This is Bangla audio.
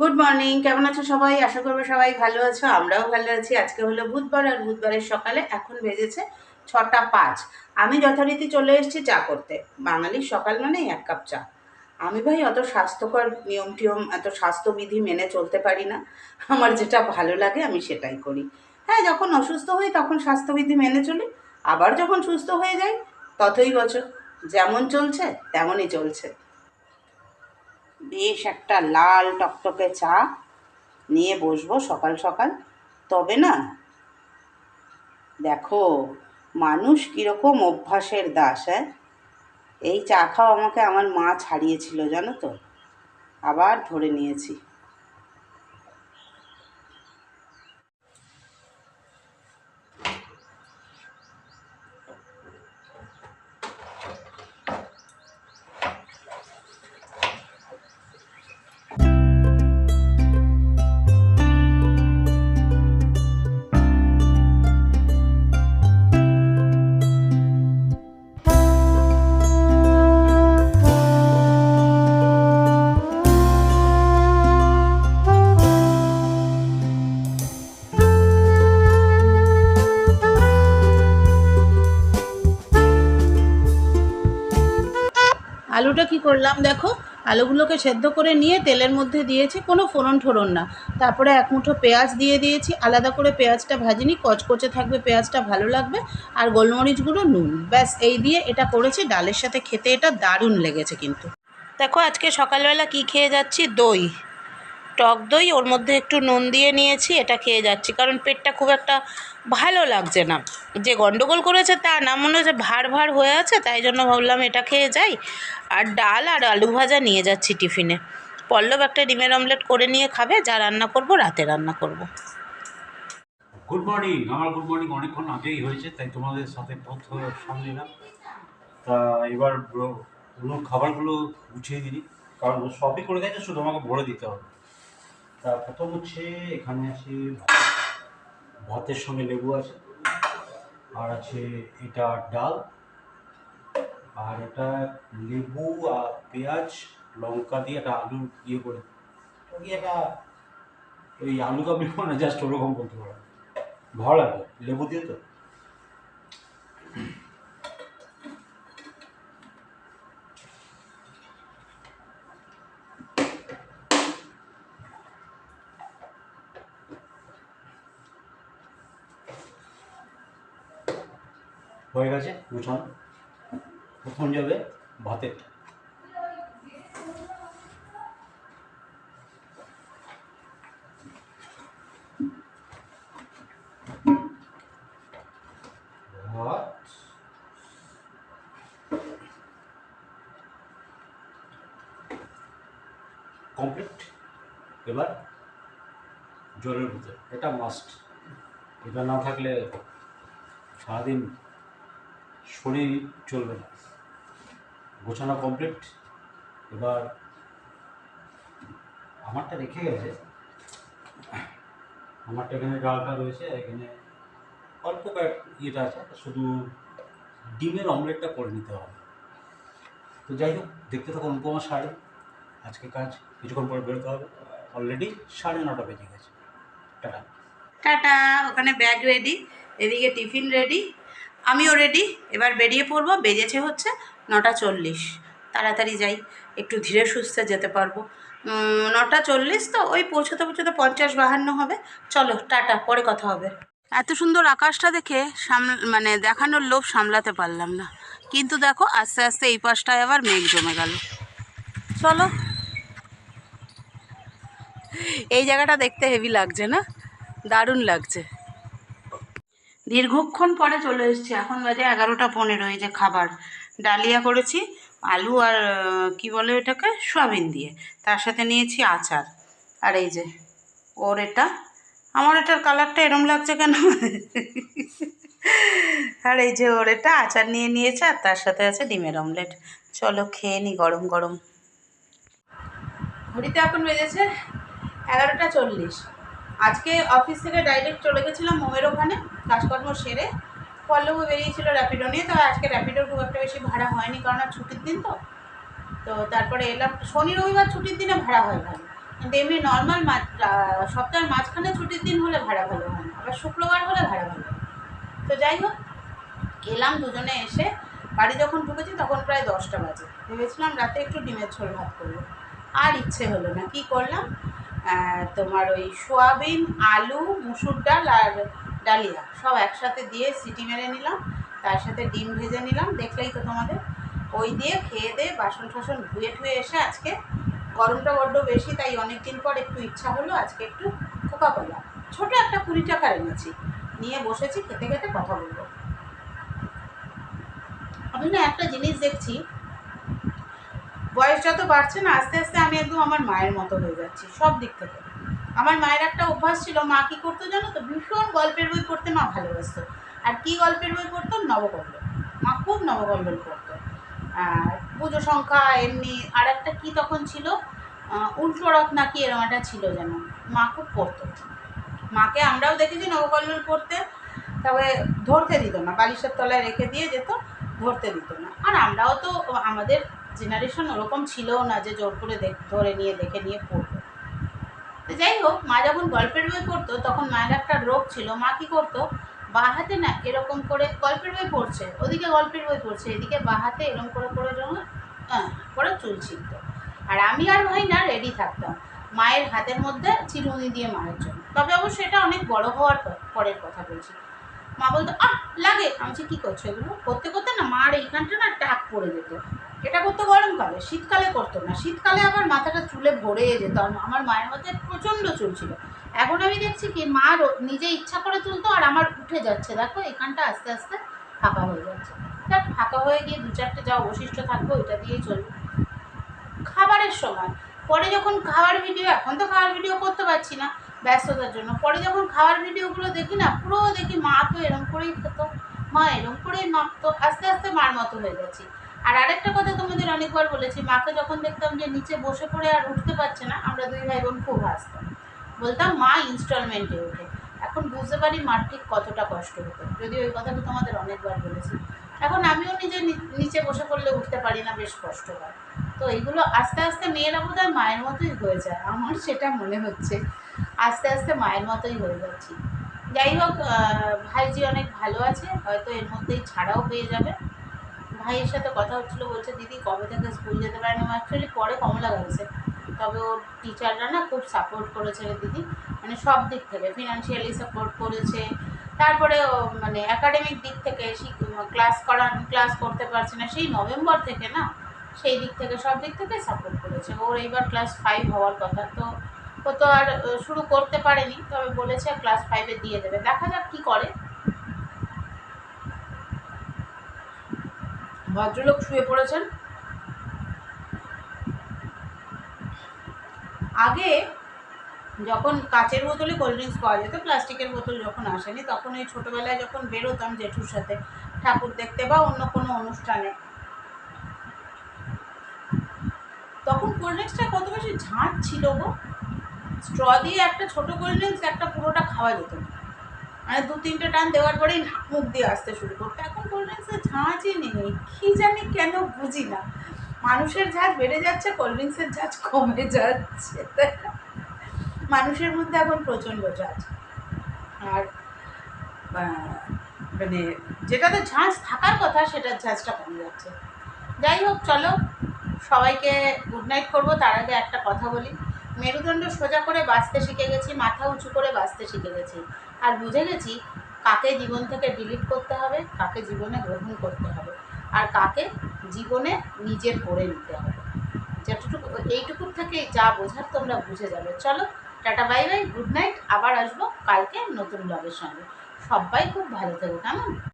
গুড মর্নিং কেমন আছো সবাই? আশা করব সবাই ভালো আছো, আমরাও ভালো আছি। আজকে হলো বুধবার আর বুধবারের সকালে এখন বেজেছে ছটা পাঁচ। আমি যথারীতি চলে এসেছি চা করতে। বাঙালির সকাল মানেই এক কাপ চা। আমি ভাই অত স্বাস্থ্যকর নিয়ম টিয়ম, এত স্বাস্থ্যবিধি মেনে চলতে পারি না। আমার যেটা ভালো লাগে আমি সেটাই করি। হ্যাঁ যখন অসুস্থ হই তখন স্বাস্থ্যবিধি মেনে চলি। আবার যখন সুস্থ হয়ে যাই, ততই বছর। যেমন চলছে, তেমনই চলছে। বেশ একটা লাল টকটকে চা নিয়ে বসবো সকাল সকাল। তবে না, দেখো, মানুষ কীরকম অভ্যাসের দাস হ্যাঁ? এই চা খাওয়া আমাকে আমার মা ছাড়িয়েছিল, জানো তো? আবার ধরে নিয়েছি। করলাম, দেখো, আলুগুলোকে সেদ্ধ করে নিয়ে তেলের মধ্যে দিয়েছি, কোনো ফোড়ন ঠোড়ন না। তারপরে এক মুঠো পেঁয়াজ দিয়ে দিয়েছি, আলাদা করে পেঁয়াজটা ভাজিনি, কচকচে থাকবে, পেঁয়াজটা ভালো লাগবে, আর গোলমরিচ গুঁড়ো, নুন। ব্যাস, এই দিয়ে এটা করেছি, ডালের সাথে খেতে এটা দারুণ লেগেছে কিন্তু। দেখো, আজকে সকালবেলা কি খেয়ে যাচ্ছি? দই। টক দই, ওর মধ্যে একটু নুন দিয়ে নিয়েছি, এটা খেয়ে যাচ্ছি। কারণ পেটটা খুব একটা ভালো লাগছে না। যে গন্ডগোল করেছে তা না, মনে হচ্ছে ভার ভার হয়ে আছে, তাই জন্য ভাবলাম এটা খেয়ে যাই। আর ডাল আর আলু ভাজা নিয়ে যাচ্ছি টিফিনে। পল্লব একটা ডিমের অমলেট করে নিয়ে খাবে, যা রান্না করব, রাতে রান্না করব। গুড মর্নিং আমার গুড মর্নিং অনেকক্ষণ আগেই হয়েছে, তাই তোমাদের সাথে সামনে নিলাম তা এবার খাবারগুলো গুছিয়ে দিই। কারণ সবই করে গেছে, শুধু আমাকে ভরে দিতে হবে। তা প্রথম হচ্ছে এখানে আছে ভাত। ভাতের সঙ্গে লেবু আছে, আর আছে এটা ডাল, আর এটা লেবু আর পেঁয়াজ, লঙ্কা দিয়ে একটা আলু ইয়ে করে একটা ওই আলু কাবলি মানে জাস্ট ওরকম বলতে পারো ভালো লাগে, লেবু দিয়ে তো হয়ে গেছে গুছানো প্রথম যাবে ভাতের। ভাত। কমপ্লিট এবার জলের ভিতরে এটা মাস্ট এটা না থাকলে সারাদিন শরীর চলবে না। গোছানো কমপ্লিট এবার আমারটা রেখে গেছে। আমারটা এখানে ডালটা রয়েছে এখানে অল্প কয়েক ইয়েটা আছে শুধু ডিমের অমলেটটা করে নিতে হবে। তো যাই হোক, দেখতে থাকুন অনুপমা শাড়ি। আজকে কাজ, কিছুক্ষণ পরে বেরোতে হবে। অলরেডি সাড়ে নটা বেজে গেছে। টাটা। টাটা, ওখানে ব্যাগ রেডি এদিকে টিফিন রেডি আমিও রেডি এবার বেরিয়ে পড়ব, বেজেছে হচ্ছে নটা চল্লিশ। তাড়াতাড়ি যাই, একটু ধীরে সুস্থে যেতে পারব। নটা চল্লিশ তো ওই পৌঁছতে পৌঁছতে পঞ্চাশ বাহান্ন হবে। চলো, টাটা, পরে কথা হবে। এত সুন্দর আকাশটা দেখে সাম মানে দেখানোর লোভ সামলাতে পারলাম না। কিন্তু দেখো, আস্তে আস্তে এই পাশটায় আবার মেঘ জমে গেল। চলো। এই জায়গাটা দেখতে হেভি লাগছে না? দারুণ লাগছে। দীর্ঘক্ষণ পরে চলে এসেছি। এখন বাজে এগারোটা পনেরো, এই যে খাবার। ডালিয়া করেছি, আলু আর কি বলে এটাকে? সোয়াবিন দিয়ে। তার সাথে নিয়েছি আচার। আর এই যে, ওর এটা, আমার এটার কালারটা এরম লাগছে কেন? আর এই যে ওর এটা, আচার নিয়ে নিয়েছে, আর তার সাথে আছে ডিমের অমলেট। চলো খেয়ে নি গরম গরম। ঘড়িতে এখন বেজেছে এগারোটা চল্লিশ। আজকে অফিস থেকে ডাইরেক্ট চলে গেছিলাম মোমের ওখানে, কাজকর্ম সেরে। পল্লবও বেরিয়েছিল র্যাপিডো নিয়ে, তো আজকে র্যাপিডোর খুব একটা বেশি ভাড়া হয়নি, কারণ আর ছুটির দিন তো। তো তারপরে এলাম, শনি, রবিবার ছুটির দিনে ভাড়া হয় ভালো। কিন্তু এমনি নর্মাল সপ্তাহের মাঝখানে ছুটির দিন হলে ভাড়া ভালো হয় না, আবার শুক্রবার হলে ভাড়া ভালো তো যাই হোক এলাম দুজনে এসে, বাড়ি যখন ঢুকেছি তখন প্রায় দশটা বাজে। ভেবেছিলাম রাতে একটু ডিমের ঝোল ভাত করব। আর ইচ্ছে হলো না, কি করলাম? তোমার ওই সোয়াবিন, আলু, মুসুর ডাল আর ডালিয়া সব একসাথে দিয়ে সিটি মেরে নিলাম, তার সাথে ডিম ভেজে নিলাম, দেখলেই তো তোমাদের। ওই দিয়ে খেয়ে দিয়ে বাসন টাসন ধুয়ে ঠুয়ে এসে আজকে গরমটা বড্ড বেশি, তাই অনেক দিন পর একটু ইচ্ছা হলো আজকে একটু কোকা কোলা ছোটো একটা কুড়ি টাকার এনেছি, নিয়ে বসেছি, খেতে খেতে কথা বলব। আমি না একটা জিনিস দেখছি বয়স যত বাড়ছে না, আস্তে আস্তে আমি একদম আমার মায়ের মতো হয়ে যাচ্ছি, সব দিক থেকে। আমার মায়ের একটা অভ্যাস ছিল, মা কী করতো জানো তো, ভীষণ গল্পের বই পড়তে মা ভালোবাসতো। আর কি গল্পের বই পড়তো? নবকল্ল মা খুব নবকল্লোল পড়তো। আর পুজো সংখ্যা এমনি, আর একটা কী তখন ছিল? উল্টো রথ নাকি এরকম একটা ছিল যেন। মা খুব পড়তো। মাকে আমরাও দেখেছি নবকল্লোল পড়তে। তবে ধরতে দিত না, বালিশের তলায় রেখে দিয়ে যেত, ধরতে দিত না। আর আমরাও তো আমাদের জেনারেশন ওরকম ছিলও না যে জোর করে ধরে নিয়ে দেখে নিয়ে পড়ব তো যাই হোক মা যখন গল্পের বই পড়তো তখন মায়ের একটা রোগ ছিল। মা কী করতো বা হাতে না এরকম করে গল্পের বই পড়ছে ওদিকে গল্পের বই পড়ছে এদিকে বা হাতে এরকম করে করে আহ, করে চুল ছিঁড়তো। আর আমি আর ভাই না রেডি থাকতাম মায়ের হাতের মধ্যে চিরুনি দিয়ে মায়ের জন্য। তবে অবশ্য এটা অনেক বড় হওয়ার পর- পরের কথা বলছি। মা বলতো আহ লাগে। আমি কী করছ এগুলো? করতে করতে না মার এইখানটা না টাক পড়ে যেত। এটা করতো গরমকালে, শীতকালে করতো না। শীতকালে আবার মাথাটা চুলে ভরে যেত। আমার মায়ের মাথায় প্রচণ্ড চুল ছিল। এখন আমি দেখছি কি, মা নিজে ইচ্ছা করে তুলতো আর আমার উঠে যাচ্ছে। দেখো, এখানটা আস্তে আস্তে ফাঁকা হয়ে যাচ্ছে। দেখ ফাঁকা হয়ে গিয়ে দু চারটে যা অবশিষ্ট থাকবে, ওইটা দিয়েই চলবে। খাবারের সময়। পরে যখন খাওয়ার ভিডিও এখন তো খাওয়ার ভিডিও করতে পারছি না ব্যস্ততার জন্য। পরে যখন খাওয়ার ভিডিওগুলো দেখি না, পুরো দেখি মা তো এরম করেই খেত, মা এরম করেই মাখতো। আস্তে আস্তে মার মতো হয়ে গেছি আর আরেকটা কথা তোমাদের অনেকবার বলেছি, মাকে যখন দেখতাম যে নিচে বসে পড়ে আর উঠতে পারছে না, আমরা দুই ভাই বোন খুব হাসতাম। বলতাম, মা ইনস্টলমেন্টে ওঠে। এখন বুঝতে পারি মার ঠিক কতটা কষ্ট হতো যদি ওই কথাটা তোমাদের অনেকবার বলেছি। এখন আমিও নিজে নিচে বসে পড়লে উঠতে পারি না, বেশ কষ্ট হয়। তো এইগুলো আস্তে আস্তে মেয়েরা বোধ হয় মায়ের মতোই হয়ে যায়, আমার সেটা মনে হচ্ছে। আস্তে আস্তে মায়ের মতোই হয়ে যাচ্ছি। যাই হোক ভাইজি অনেক ভালো আছে, হয়তো এর মধ্যেই ছাড়াও পেয়ে যাবে। ভাইয়ের সাথে কথা হচ্ছিল, বলছে, দিদি, কবে থেকে স্কুল যেতে পারে না? অ্যাকচুয়ালি পরে কমলা গেছে। তবে ওর টিচাররা না খুব সাপোর্ট করেছে দিদি। মানে সব দিক থেকে ফিনান্সিয়ালি সাপোর্ট করেছে। তারপরে মানে একাডেমিক দিক থেকে ক্লাস করান ক্লাস করতে পারছে না। সেই নভেম্বর থেকে না, সেই দিক থেকে সব দিক থেকে সাপোর্ট করেছে। ওর এইবার ক্লাস ফাইভ হওয়ার কথা। তো ও তো আর শুরু করতে পারেনি, তবে বলেছে ক্লাস ফাইভে দিয়ে দেবে। দেখা যাক কী করে। ভদ্রলোক শুয়ে পড়েছেন। আগে যখন কাচের বোতলে কোল্ড ড্রিঙ্কস পাওয়া যেত, প্লাস্টিকের বোতল যখন আসেনি, তখন ওই ছোটোবেলায় যখন বেরোতাম জেঠুর সাথে, ঠাকুর দেখতে বা অন্য কোনো অনুষ্ঠানে, তখন কোল্ড ড্রিঙ্কসটা কত বেশি ঝাঁট ছিল গো। স্ট্র দিয়ে একটা ছোটো কোল্ড ড্রিঙ্কস একটা পুরোটা খাওয়া যেত। না মানে দু তিনটে টান দেওয়ার পরেই মুখ দিয়ে আসতে শুরু করতো এখন কোল্ড ড্রিঙ্কসের ঝাঁঝই নেই কী জানি কেন বুঝি না। মানুষের ঝাঁজ বেড়ে যাচ্ছে কোল্ড ড্রিঙ্কসের ঝাঁজ কমে যাচ্ছে। মানুষের মধ্যে এখন প্রচণ্ড ঝাঁজ আর মানে যেটাতে ঝাঁজ থাকার কথা, সেটার ঝাঁজটা কমে যাচ্ছে। যাই হোক, চলো, সবাইকে গুড নাইট করব। তার আগে একটা কথা বলি। মেরুদণ্ড সোজা করে বাঁচতে শিখে গেছি, মাথা উঁচু করে বাঁচতে শিখে গেছি। আর বুঝে গেছি কাকে জীবন থেকে ডিলিট করতে হবে, কাকে জীবনে গ্রহণ করতে হবে, আর কাকে জীবনে নিজের করে নিতে হবে। যতটুকু, এইটুকুর থেকে যা বোঝার তোমরা বুঝে যাবে। চলো, tata, bye bye, good night, আবার আসব কালকে নতুন ব্লগের সঙ্গে। সবাই খুব ভালো থেকো, কেমন?